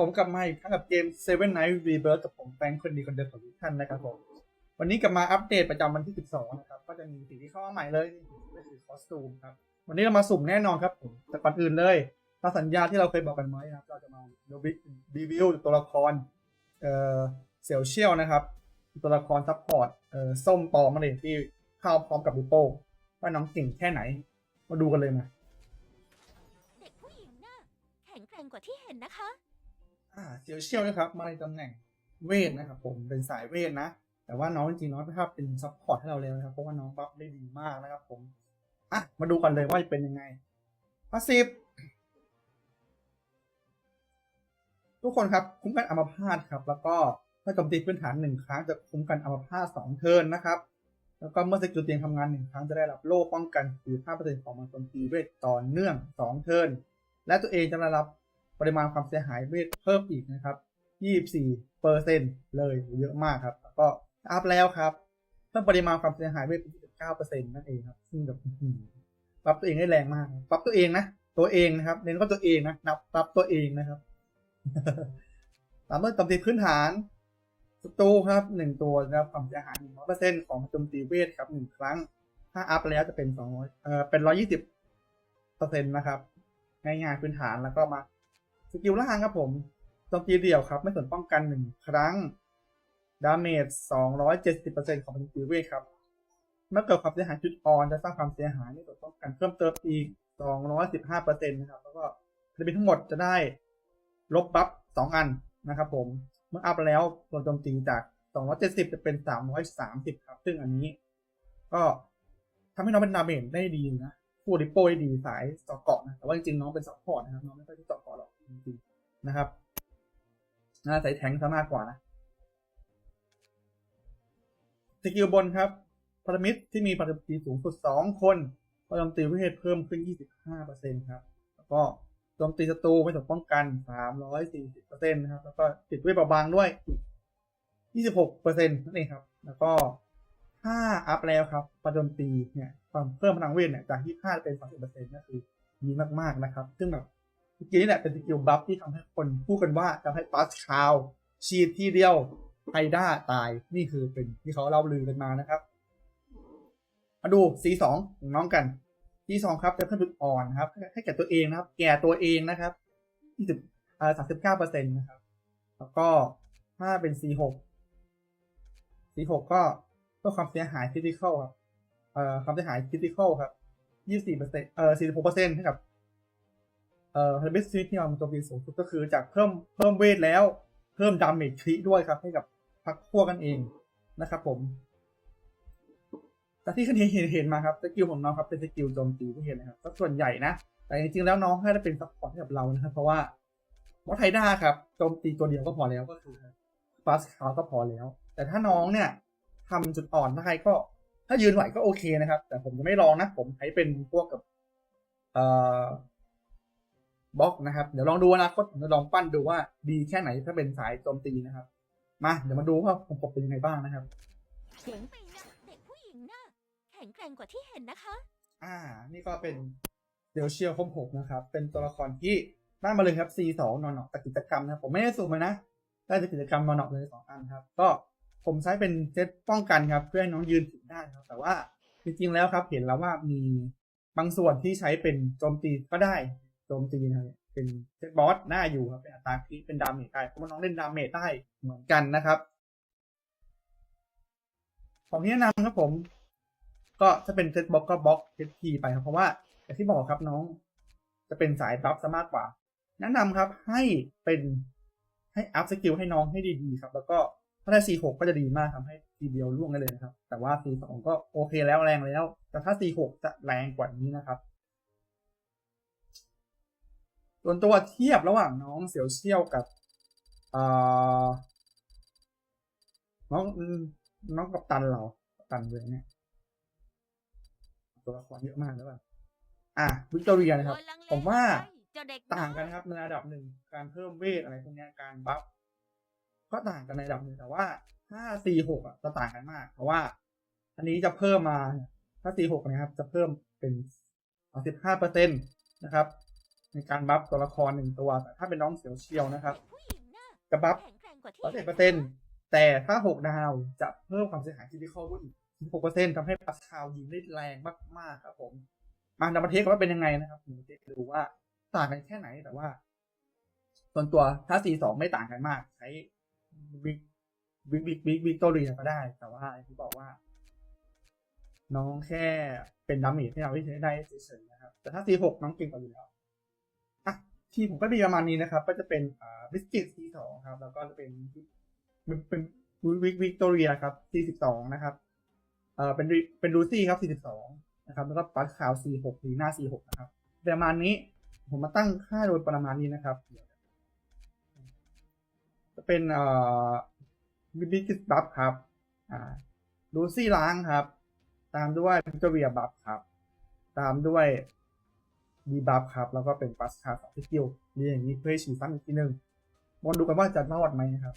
ผมกลับมาอีกครั้งกับเกม Seven Night Rebirth กับผมแฟงคนดีคนเดิมของทุกท่านนะครับผม วันนี้กลับมาอัปเดตประจำวันที่ 12 นะครับ ก็จะมีสิ่งที่เข้ามาใหม่เลยก็คือคอสตูมครับ วันนี้เรามาสุ่มแน่นอนครับผม แต่ก่อนอื่นเลยตามสัญญาที่เราเคยบอกกันไว้นะครับ เราจะมารีวิวตัวละคร เอ่อ เซียวเชียวนะครับ ตัวละครซัพพอร์ต เอ่อ ส้มปอมาเลยที่เข้าพร้อมกับลิโป้ว่าน้องเก่งแค่ไหน มาดูกันเลยมาเด็กผู้หญิงน่ะแข็งแกร่งกว่าที่เห็นนะคะ อ่าเซียวเชียวนะครับ มาในตำแหน่งเวทนะครับผมเป็นสายเวทนะ แต่ว่าน้องจริงๆน้องภาพเป็นซัพพอร์ตให้เราแล้วนะครับ เพราะว่าน้องบัฟได้ดีมากนะครับผม อะ มาดูกันเลยว่าจะเป็นยังไงพาสิบทุกคนครับ คุ้มกันอัมพาตครับ แล้วก็เมื่อโจมตีพื้นฐานหนึ่งครั้งจะคุ้มกันอัมพาตสองเทิร์นนะครับ แล้วก็เมื่อสกิลเตียงทำงานหนึ่งครั้งจะได้รับโล่ป้องกัน45%ของมันโจมตีเวทต่อเนื่องสองเทิร์นและตัวเองจะได้รับ ปริมาณความเสียหายเวทเพิ่มอีกนะครับ24เปอร์เซ็นต์เลยเยอะมากครับแล้วก็อัพแล้วครับเพิ่มปริมาณความเสียหายเวทเป็น29เปอร์เซ็นนั่นเองครับ ซึ่งแบบปรับตัวเองได้แรงมาก ปรับตัวเองนะ ตัวเองนะครับเน้นว่าตัวเองนะนับปรับตัวเองนะครับตามด้วยโจมตีพื้นฐานศัตรูครับหนึ่งตัวนะครับความเสียหาย100เปอร์เซ็นต์ของโจมตีเวทครับหนึ่งครั้ง ถ้าอัพแล้วจะเป็น200เอ่อเป็น120เปอร์เซ็นต์นะครับ ง่ายๆพื้นฐานแล้วก็มา กิลล่างครับผมโจมตีเดี่ยวครับ ไม่สนป้องกันหนึ่งครั้ง ดาเมจ270%ของพลังจิเวทครับ เมื่อเกิดความเสียหายจุดอ่อนจะสร้างความเสียหายไม่สนป้องกันเพิ่มเติมอีก215%นต์นะครับ แล้วก็จะเป็นทั้งหมดจะได้ลบบัฟ2อันนะครับผม เมื่ออัพแล้วตัวโจมตีจาก270จะเป็น330ครับ ซึ่งอันนี้ก็ทำให้น้องเป็นดาเมจได้ดีนะฟูริโป้ได้ดีสายต่อเกาะนะ แต่ว่าจริงๆน้องเป็นซัพพอร์ตนะครับ น้องไม่ค่อยที่ต่อเกาะหรอก นะครับน่าใส่แทงซะมากกว่านะสกิลบนครับพารามิดที่มีพลัตีสูงสุด 2 คนพลังตีวิเศษเพิ่มขึ้น 25%ครับ แล้วก็โจมตีศัตรูไม่ถูกป้องกัน 340%นะครับ แล้วก็ติดเวทเบาบางด้วยอีก26%นั่นเองครับ แล้วก็ถ้าอัพแล้วครับประโจมตีเนี่ยความเพิ่มพลังเวทเนี่ยจาก 25 เป็น 30%ก็คือดีมากๆนะครับ ซึ่งแบบ สกิลนี้แหละเป็นสกิลบัฟที่ทำให้คนพูดกันว่าทำให้ปัสคาวชีดที่เดียวไฮด้าตายนี่คือเป็นที่เขาเล่าลือกันมานะครับ มาดู C2 ของน้องกัน C2 ครับจะเพิ่มจุดอ่อนนะครับให้แก่ตัวเองนะครับ แก่ตัวเองนะครับ20อ่า39%นต์นะครับ แล้วก็ถ้าเป็น C6 C6 ก็เพื่อความเสียหายคริติคอลครับเอ่อความเสียหายคริติคอลครับ24เปอร์เซ็นต์เอ่อ46เปอร์เซ็นต์ให้กับ เอ่อ h a r v e s t ที่มันโจมตีสูงสุดก็คือจากเพิ่มเพิ่มเวทแล้ว เพิ่มดาเมจคริด้วยครับ ให้กับพักพวกกันเองนะครับผมแต่ที่เห็นเห็นเห็นมาครับสกิลของน้องครับเป็นสกิลโจมตีที่เห็นนะครับก็ส่วนใหญ่นะ แต่จริงๆแล้วน้องให้ได้เป็นซัพพอร์ตให้กับเรานะครับ เพราะว่าวัตไทด้าครับโจมตีตัวเดียวก็พอแล้วก็คือฟาสคาวก็พอแล้ว แต่ถ้าน้องเนี่ยทำจุดอ่อนได้ก็ ถ้ายืนไหวก็โอเคนะครับ แต่ผมจะไม่ลองนะ ผมใช้เป็นพวกกับ เอ่อ บล็อกนะครับเดี๋ยวลองดูอนะคตผมจะลองปั้นดูว่าดีแค่ไหนถ้าเป็นสายโจมตีนะครับ มาเดี๋ยวมาดูว่าผมเป็นยังไงบ้างนะครับเสียงไปนะเด็กผู้หญิงน่ะแข็งแกร่งกว่าที่เห็นนะคะ อ่า นี่ก็เป็นเดลเชียลคมหกนะครับ เป็นตัวละครที่ได้มาเลยครับ C2 นอนหนอกแต่กิจกรรมนะครับผมไม่ได้สุ่มเลยนะได้จากกิจกรรมนอนหนอกเลยสองอันครับ ก็ผมใช้เป็นเซตป้องกันครับ เพื่อให้น้องยืนถึงได้ครับ แต่ว่าจริงๆแล้วครับ เห็นแล้วว่ามีบางส่วนที่ใช้เป็นโจมตีก็ได้ โจมตีนะครับเป็นเซตบอสหน้าอยู่ครับเป็นอัตราคริเป็นดาเมจได้เพราะว่าน้องเล่นดาเมจได้เหมือนกันนะครับของที่แนะนำครับผม ก็ถ้าเป็นเซตบล็อกก็บล็อกเซตทีไปครับเพราะว่าอย่างที่บอกครับน้อง จะเป็นสายบัฟซะมากกว่า แนะนำครับให้เป็นให้อัพสกิลให้น้องให้ดีๆครับ แล้วก็ถ้าได้ C6 ก็จะดีมากทำให้ทีเดียวล่วงได้เลยนะครับ แต่ว่า C2 ก็โอเคแล้วแรงแล้ว แต่ถ้า C6 จะแรงกว่านี้นะครับ ส่วนตัวเทียบระหว่างน้องเสี่ยวเชี่ยวกับน้องน้องกับตันเราตันเลยเนี่ยตัวละครเยอะมากแล้วแบบอะวิกตอเรียนะครับ ผมว่าต่างกันครับในระดับหนึ่งการเพิ่มเวทอะไรพวกนี้การบัฟก็ต่างกันในระดับหนึ่งแต่ว่าถ้า C6 อะจะต่างกันมาก เพราะว่า อันนี้จะเพิ่มมาถ้า C6 นะครับ จะเพิ่มเป็น15เปอร์เซ็นต์นะครับ ในการบัฟตัวละครหนึ่งตัว แต่ถ้าเป็นน้องเสียวเชียวนะครับ จะบัฟแข็งแกร่งกว่าที่ร้อยเห็เอ็ดเปอร์เซ็นต์แต่ถ้าหกดาวจะเพิ่มความเสียหายที่ที่เข้าอีกหกเปอร์เซ็นต์ทำให้ปัสคาวยิงได้แรงมากๆครับผมมาดับเบลเทสว่าเป็นยังไงนะครับผมจะดูว่าต่างกันแค่ไหนแต่ว่าส่วนตัวถ้า C2 ไม่ต่างกันมาก ใช้บิ๊กบิ๊กบิ๊กบิ๊กบิ๊กตัวเรียก็ได้ แต่ว่าที่บอกว่า น้องแค่เป็นดาเมจที่เราใช้ได้เฉยๆนะครับ แต่ถ้า C6 น้องเก่งกว่าอยู่แล้ว ทีผมก็มีประมาณนี้นะครับ ก็จะเป็นอ่าบิสกิต C2 ครับ แล้วก็จะเป็นเป็นวิกวิกตอเรียครับ C12 นะครับเอ่อเป็นเป็นรูซี่ครับ42นะครับ แล้วก็ปัสคาว C6 ลีหน้า C6 นะครับประมาณนี้ผมมาตั้งค่าโดยประมาณนี้นะครับ จะเป็นเอ่อบิกิสบัฟครับ อ่าลูซี่ล้างครับ ตามด้วยพิกเรียบัฟครับ ตามด้วย ดีบัฟครับ แล้วก็เป็นปัสคาสองสกิลเรียงอย่างนี้เพื่อให้ฉีดซ้ำอีกทีหนึ่งมาดูกันว่าจะรอดไหมครับ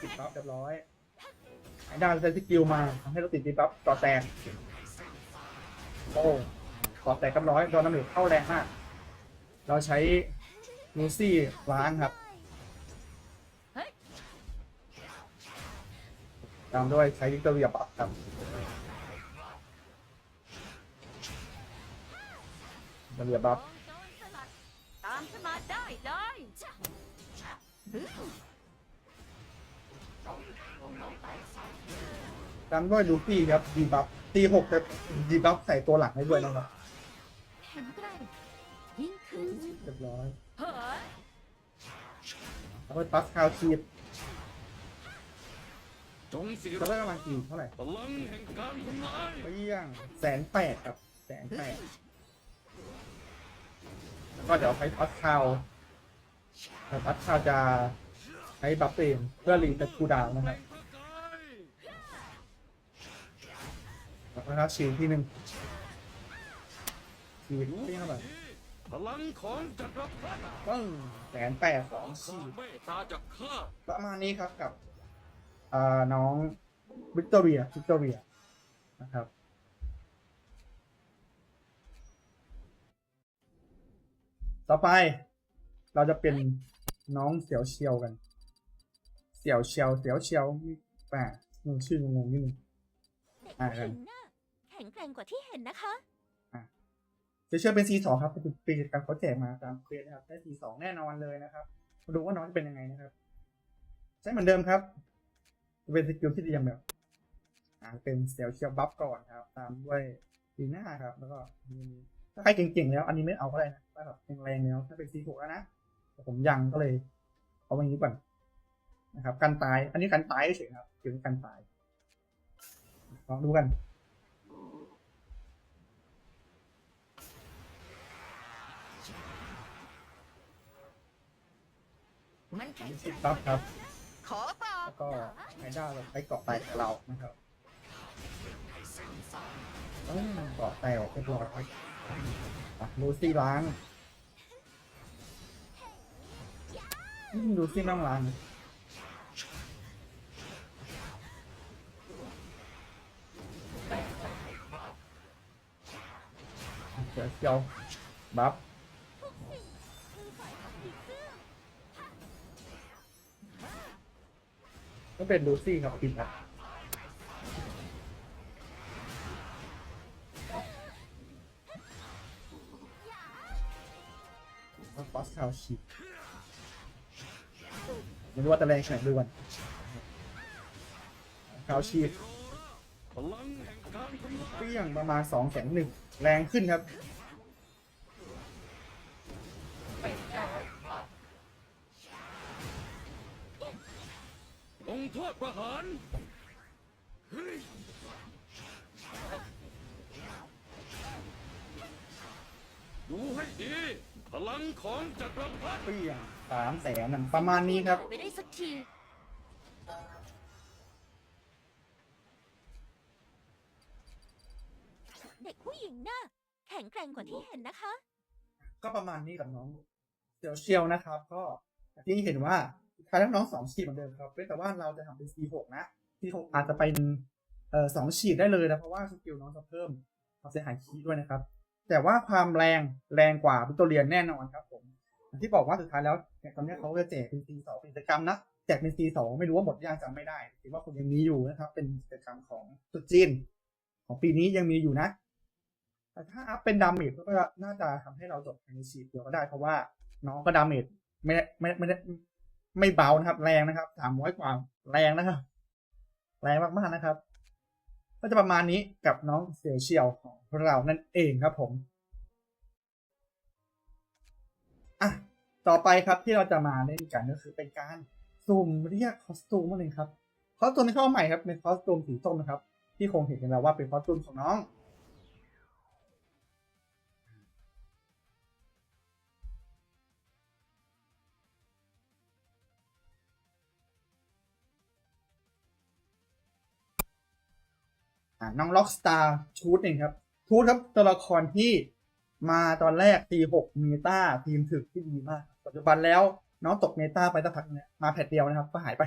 ติดบัฟเรียบร้อยไอ้ดานใช้สกิลมาทำให้เราติดดีบัฟต่อแตกโอ้ต่อแตกกันร้อยโดนน้ำเหลือเข้าแรงมาก เราใช้นูซี่ล้างครับ ตามด้วยใช้วิกตอเรียบัฟครับ วิกตอเรียบัฟตามฉันมาได้เลยตามด้วยลูฟี่ครับดีบัฟตีหกแต่ดีบัฟใส่ตัวหลังให้ด้วยนะครับแข็งแกร่งยิ่งขึ้นเรียบร้อยเฮ้ยแล้วก็ปัสคาวชีด จงสิจะได้ประมาณกี่เท่าไหร่พลังแห่งการทำลายเปี้ยงแสนแปดครับแสนแปดแล้วก็เดี๋ยวใช้ปัสคาวแต่ปัสคาวจะใช้บัฟเองเพื่อรีเซ็ตคูลดาวน์นะครับแล้วก็ชิลที่หนึ่งชีวิตเปี้ยงเข้าไปพลังของจักรพรรดิปึ้งแสนแปดสองชีข้าวิตเมตตาจากข้าประมาณนี้ครับกับอ่า น้องวิกตอเรียวิกตอเรียนะครับต่อไปเราจะเป็นน้องเสี่ยวเชียวกัน เสี่ยวเชียวเสี่ยวเชียวมีแปะงงชื่องงๆนิดนึงเด็กอ่าผู้หญิงน่ะแข็งแกร่งกว่าที่เห็นนะคะเสี่ยวเชียวเป็น C2 ครับเป็นปีการเขาแจกมาตามเควสนะครับได้ C2 แน่นอนเลยนะครับมาดูว่าน้องจะเป็นยังไงนะครับ ใช้เหมือนเดิมครับจะ เป็นสกิลที่ดีอย่างแบบอ่าเป็นเซลเชียลบัฟก่อนครับ ตามด้วยดีหน้าครับ แล้วก็มีถ้าใครเก่งๆแล้วอันนี้ไม่เอาก็ได้นะถ้าแบบแรงๆแล้วถ้าเป็นซีหกแล้วนะแต่ผมยังก็เลย เอาไว้อย่างนี้ก่อนนะครับกันตาย อันนี้กันตายเฉยๆครับถึงกันตายลองดูกันมันแข็งติดบัฟครับ ขอตอแล้วก็ไฮด้าเราใช้เกาะแตกกับเรานะครับอืมเกาะแตกเรียบร้อยอะลูซี่ล้างอืมลูซี่ไม่ต้องล้างเดี๋ยวเชียวบัฟ ก็เป็นลูซี่ครับปิดอะแล้วฟอสคาวชีไม่รู้ว่าจะแรงแข่งด้วยกันคาวชีพเปรี้ยงประมาณสองแสนหนึ่งแรงขึ้นครับ โทษประหารเฮ้ยดูให้ดี พลังของจักรพรรดิเปรี้ยงสามแสนประมาณนี้ครับไปได้สักที เด็กผู้หญิงน่ะแข็งแกร่งกว่าที่เห็นนะคะ ก็ประมาณนี้กับน้องเซียวเชียวนะครับ ก็อย่างที่เห็นว่า คล้ายๆน้องสองฉีดเหมือนเดิมครับเว้นแต่ว่าเราจะทำเป็น C6 นะ C6 อาจจะเป็นเอ่อสองฉีดได้เลยนะ เพราะว่าสกิลน้องจะเพิ่มความเสียหายคีด้วยนะครับ แต่ว่าความแรงแรงกว่าวิกตเรียนแน่นอนครับผมที่บอกว่าสุดท้ายแล้วเนี่ยตอนนี้เขาจะแจกเป็น C2 เป็นกิจกรรมนะแจกเป็น C2 ไม่รู้ว่าหมดยังจำไม่ได้ถือว่าคุณยังมีอยู่นะครับ เป็นกิจกรรมของตุจีน ของปีนี้ยังมีอยู่นะแต่ถ้าอัพเป็นดาเมจก็น่าจะทำให้เราจบในฉีดเดียวก็ได้เพราะว่าน้องก็ดาเมจไม่ได้ไม่ไม่ได้ ไม่เบานะครับ แรงนะครับสามร้อยกว่าแรงนะครับ แรงมากๆนะครับ ก็จะประมาณนี้กับน้องเสียวเชียวของเรานั่นเองครับผมอะต่อไปครับที่เราจะมาเล่นกันก็คือเป็นการสุ่มเรียกคอสตูมนั่นเองครับคอสตูมที่เข้าใหม่ครับเป็นคอสตูมสีส้มนะครับ ที่คงเห็นกันแล้วว่าเป็นคอสตูมของน้อง น้องล็อกสตาร์ชูดเองครับชูดครับตัวละครที่มาตอนแรกตีหกเมตาทีมถึกที่ดีมาก ปัจจุบันแล้วน้องตกเมตาไปสักพักเนี่ยมาแพทเดียวนะครับ ก็หายไป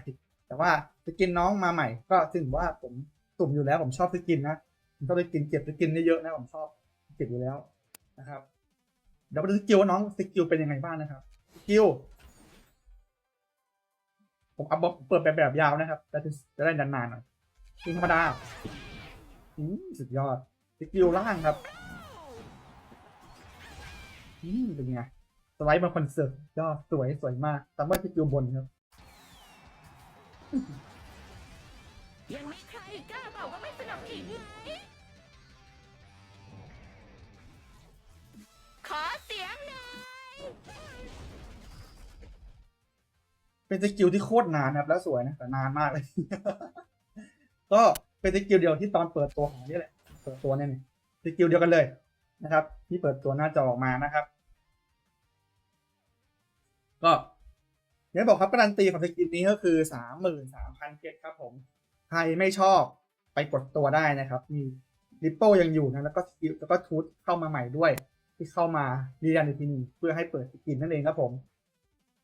แต่ว่าสกินน้องมาใหม่ ก็ถึงว่าผมสุ่มอยู่แล้วผมชอบสกินนะผมชอบสกินเก็บสกินเยอะๆนะผมชอบเก็บอยู่แล้วนะครับเดี๋ยวมาดูสกิลว่าน้องสกิลเป็นยังไงบ้างนะครับสกิลผมเอาเปิดแบบแบบยาวนะครับจะจะได้นานๆหน่อยสกิลธรรมดา อืมสุดยอดสกิลล่างครับอืมเป็นไงสไลด์มาคอนเสิร์ตยอดสวยสวยมากแต่ว่าสกิลบนครับยังมีใครกล้าบอกว่าไม่สนุกอีกไหมขอเสียงหน่อยเป็นสกิลที่โคตรนานนะครับแล้วสวยนะแต่นานมากเลย ก็ เป็นสกิลเดียวที่ตอนเปิดตัวของนี่แหละเปิดตัวเนี่ยสกิลเดียวกันเลยนะครับ ที่เปิดตัวหน้าจอออกมานะครับ ก็อย่างที่บอกครับการันตีของสกิลนี้ก็คือสามหมื่นสามพันเพชรครับ ผม ใครไม่ชอบไปกดตัวได้นะครับมีริปโป้ยังอยู่นะแล้วก็สกิลแล้วก็ทูตเข้ามาใหม่ด้วย ที่เข้ามาดีดันอีกทีนึงเพื่อให้เปิดสกินนั่นเองครับผม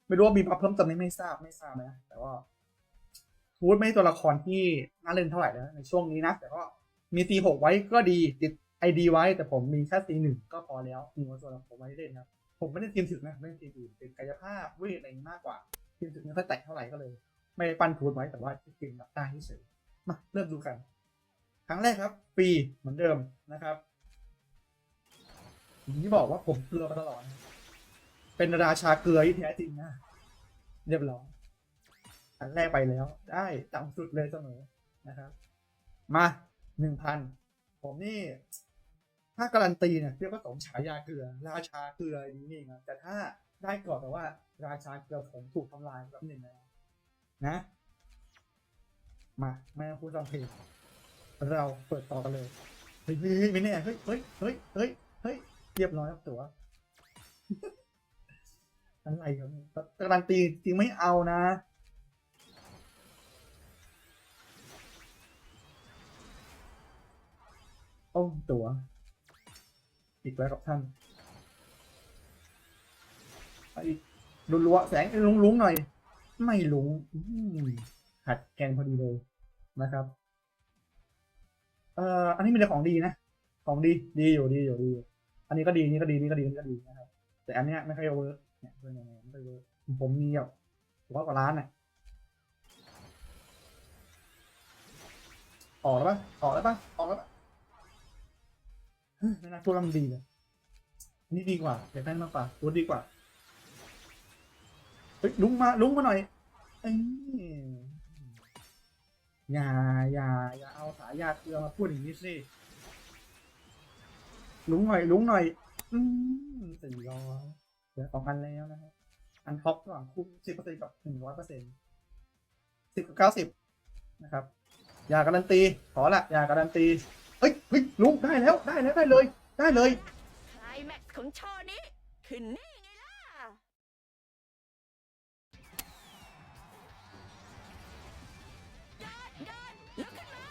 ไม่รู้ว่าบีมอัพเพิ่มเติมไม่ไม่ทราบไม่ทราบนะแต่ว่า ทูตไม่ใช่ตัวละครที่น่าเล่นเท่าไหร่แล้วในช่วงนี้นะ แต่ก็มีตีหกไว้ก็ดีติดไอดีไว้ แต่ผมมีแค่ตีหนึ่งก็พอแล้วมีตัวละครไว้เล่นครับผมไม่ได้ทีมถึกนะไม่ได้ทีมอื่นเป็นกายภาพเวทอะไรนี้มากกว่าทีมถึกไม่ค่อยแตะเท่าไหร่ก็เลย ไม่ได้ปั้นทูตไว้แต่ว่าทีมแบบได้เฉยมาเริ่มดูกัน ครั้งแรกครับฟรีเหมือนเดิมนะครับอย่างที่บอกว่าผมเกลือมาตลอด เป็นราชาเกลือที่แท้จริงนะเรียบร้อย อันแรกไปแล้ว ได้ต่ำสุดเลยเสมอนะครับ มาหนึ่งพันผมนี่ ถ้าการันตีเนี่ยเรียกว่าสมฉายาเกลือ ราชาเกลืออย่างนี้นี่ครับแต่ถ้าได้ก่อนแต่ว่า ราชาเกลือผมถูกทำลายแบบหนึ่งแล้วนะ มาไม่ต้องพูดตามเพลงเราเปิดต่อกันเลยเฮ้ยเฮ้ยเฮ้ยไม่แน่เฮ้ยเฮ้ยเฮ้ยเฮ้ยเฮ้ยเรียบร้อยครับตัวอะไรครับเนี่ยการันตีจริงไม่เอานะ โอ้ตัว อีกแล้วกับท่านไปอีกรัวๆแสงลุงลุงๆหน่อย ไม่ลุงหัดแกนพอดีเลยนะครับเอ่ออันนี้มีแต่ของดีนะ ของดี ดีอยู่ดีอยู่ดีอยู่อันนี้ก็ดีนี่ก็ดีนี่ก็ดีนี่ก็ดีนะครับ แต่อันเนี้ยไม่ค่อยเวิร์กเนี่ยเป็นยังไงไม่ค่อยเวิร์กผมมีแบบร้อยกว่าล้านเนี่ยออกแล้วปะออกแล้วปะออกแล้วปะ เฮ้ยไม่น่าพูดแล้วมันดีเลยอันนี่ดีกว่าอยากได้มากกว่าพูดดีกว่าเฮ้ยลุงมาลุงมาหน่อยเอ้ยอย่าอย่าอย่าเอาสายยาเกลือมาพูดอย่างนี้สิลุงหน่อยลุงหน่อยอืมสี่ร้อยเหลือสองอันแล้วนะครับอันท็อประหว่างคู่สิบเปอร์เซ็นต์กับหนึ่งร้อยเปอร์เซ็นต์สิบกับเก้าสิบนะครับอย่าการันตีขอละอย่าการันตีเฮ้ยเฮ้ยลุงได้แล้วได้แล้วได้เลย ได้เลยไคลแม็กซ์ของโชว์นี้คือนี่ไงล่ะยอดยอดลุกขึ้นมา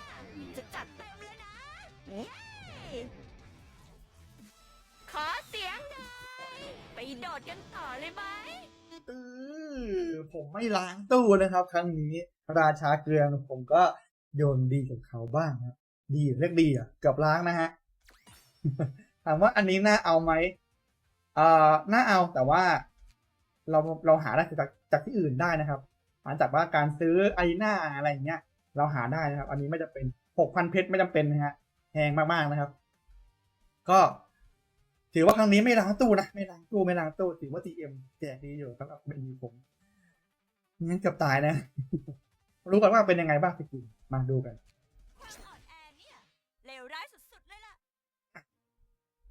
จะจัดเต็มเลยนะเย้ขอเสียงหน่อย ไปโดดกันต่อเลยไหม เออผมไม่ล้างตู้นะครับ ครั้งนี้ราชาเกลือผมก็โยนดีกับเขาบ้างครับดีเรียกดีอะเกือบล้างนะฮะ ถามว่าอันนี้น่าเอาไหมเอ่อน่าเอาแต่ว่าเราเราหาได้จากจากที่อื่นได้นะครับหาจากว่าการซื้อไอหน้าอะไรอย่างเงี้ย เราหาได้นะครับ อันนี้ไม่จำเป็นหกพันเพชรไม่จำเป็นนะฮะแพงมากๆนะครับ ก็ ถือว่าครั้งนี้ไม่ล้างตู้นะไม่ล้างตู้ไม่ล้างตู้ถือว่า TM แจกดีอยู่สำหรับเป็นมีผมงั้นเกือบตายนะ รู้กันว่าเป็นยังไงบ้างพี่กินมาดูกัน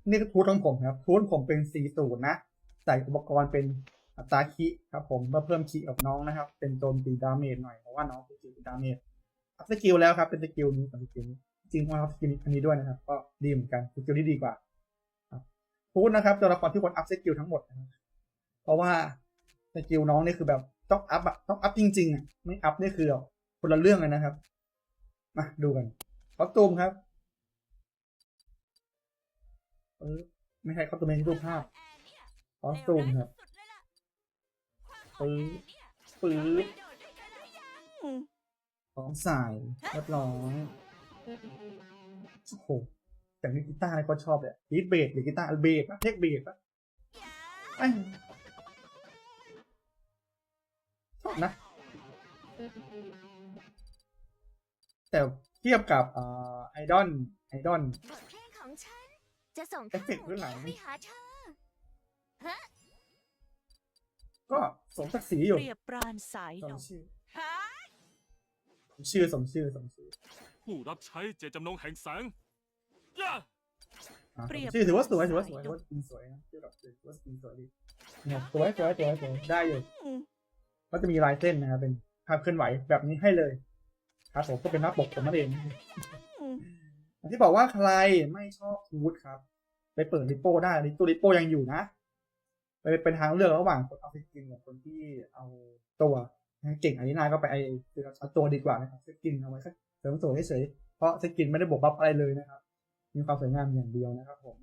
นี่ทูตของผมครับทูตผมเป็นสีสูตรนะใส่อุปกรณ์เป็นอัตราคิครับผมเพื่อเพิ่มคิกับน้องนะครับ เป็นโจมตีดาเมจหน่อยเพราะว่าน้องเป็นสกิลดาเมจอัพสกิลแล้วครับ เป็นสกิลนี้กับสกิลนี้จริงว่าอัพสกิลอันนี้ด้วยนะครับ ก็ดีเหมือนกันสกิลที่ดีกว่าครับทูตนะครับตัวละครที่ควรอัพสกิลทั้งหมดนะเพราะว่าสกิลน้องนี่คือแบบต้องอัพอะต้องอัพจริงๆอะไม่อัพนี่คือคนละเรื่องเลยนะครับมาดูกันคอสตูมครับ เออไม่ใช่เขาตัวเมนรูปภาพความอ่อนแอเนี่ยคอสตูมครับเลวร้ายสุดๆเลยล่ะความอ่อนแอเนี่ยปื๊เราไปดโดดด้วยกันแล้วยังของสายเรียบร้อยโอ้โหแต่นี่กีตาร์อะไรก็ชอบเลยบีทเบสหรือกีตาร์เบสปะเทคเบสปะอย่าเอ้ยชอบนะ แต่เทียบกับเอ่อไอดอลไอดอล จะส่งเอฟเฟกต์พื้นหลังไปหาเธอก็สมศักดิ์ศรีอยู่เปรียบปรานสายสลมมชื่อฮะสมชื่อสมชื่อสมชื่อผู้รับใช้เจตจำนงแห่งแสงย่าอะสมชื่อถือว่าสวยถือว่าสวยถือว่าสกินสวยนะถือว่าถือว่าสกินสวยดีเนี่ยสวยสวยสวยสวยได้อยู่ ก็จะมีลายเส้นนะครับเป็นภาพเคลื่อนไหวแบบนี้ให้เลยครับผมก็เป็นหน้าปกผมนั่นเองอย่างที่บอกว่าใครไม่ชอบทูตครับ ไปเปิดริโป้ได้ริตัวริโป้ยังอยู่นะไปเป็นทางเลือกระหว่างคนเอาสกินกับคนที่เอาตัวเก่งอันนี้นาก็ไปไอคือเอาตัวดีกว่านะครับสกินเอาไว้แค่เสริมสวยเฉยเพราะสกินไม่ได้บวกบัฟอะไรเลยนะครับ มีความสวยงามอย่างเดียวนะครับผม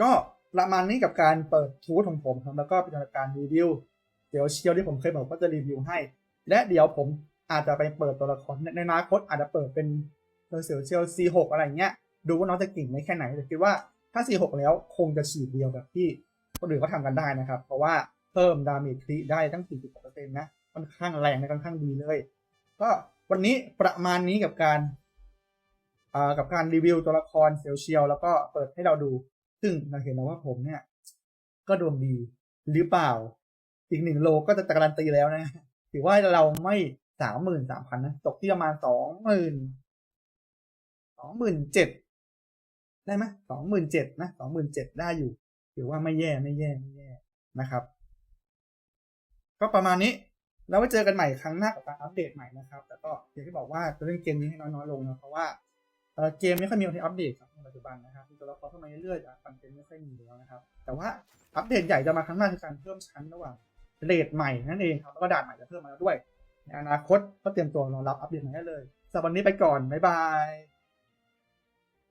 ก็ประมาณนี้กับการเปิดทูตของผมครับแล้วก็เป็นการรีวิว เดี๋ยวเชียวที่ผมเคยบอกว่าจะรีวิวให้ และเดี๋ยวผมอาจจะไปเปิดตัวละครในในอนาคตอาจจะเปิดเป็น เซลเชียล C6 อะไรเงี้ย ดูว่าน้องจะเก่งในแค่ไหนแต่คิดว่าถ้า C6 แล้วคงจะฉีดเดียวแบบที่คนอื่นเขาทำกันได้นะครับ เพราะว่าเพิ่มดาเมจคริได้ตั้ง 40%นะค่อนข้างแรงและค่อนข้างดีเลย ก็วันนี้ประมาณนี้กับการอ่ากับการรีวิวตัวละครเซลเชียลแล้วก็เปิดให้เราดู ซึ่งเราเห็นแล้วว่าผมเนี่ย ก็ดวงดีหรือเปล่า อีกหนึ่งโลก็จะการันตีแล้วนะ ถือว่าเราไม่สามหมื่นสามพันนะ ตกที่ประมาณสองหมื่น สองหมื่นเจ็ดได้ไหมสองหมื่นเจ็ดนะสองหมื่นเจ็ดได้อยู่ถือว่าไม่แย่ไม่แย่ไม่แย่นะครับ ก็ประมาณนี้แล้วไว้เจอกันใหม่ครั้งหน้ากับการอัปเดตใหม่นะครับแต่ก็อย่างที่บอกว่าจะเล่นเกมนี้ให้น้อยๆลงนะเพราะว่าเกมไม่ค่อยมีอะไรอัปเดตครับในปัจจุบันนะครับตัวละครเข้ามาเรื่อยๆแต่คอนเทนต์ไม่ค่อยมีแล้วนะครับ แต่ว่าอัปเดตใหญ่จะมาครั้งหน้าคือการเพิ่มชั้นระหว่างเรทใหม่นั่นเองครับแล้วก็ด่านใหม่จะเพิ่มมาแล้วด้วยในอนาคตก็เตรียมตัวรอรับอัปเดตใหม่ได้เลยสำหรับวันนี้ไปก่อนบ๊ายบาย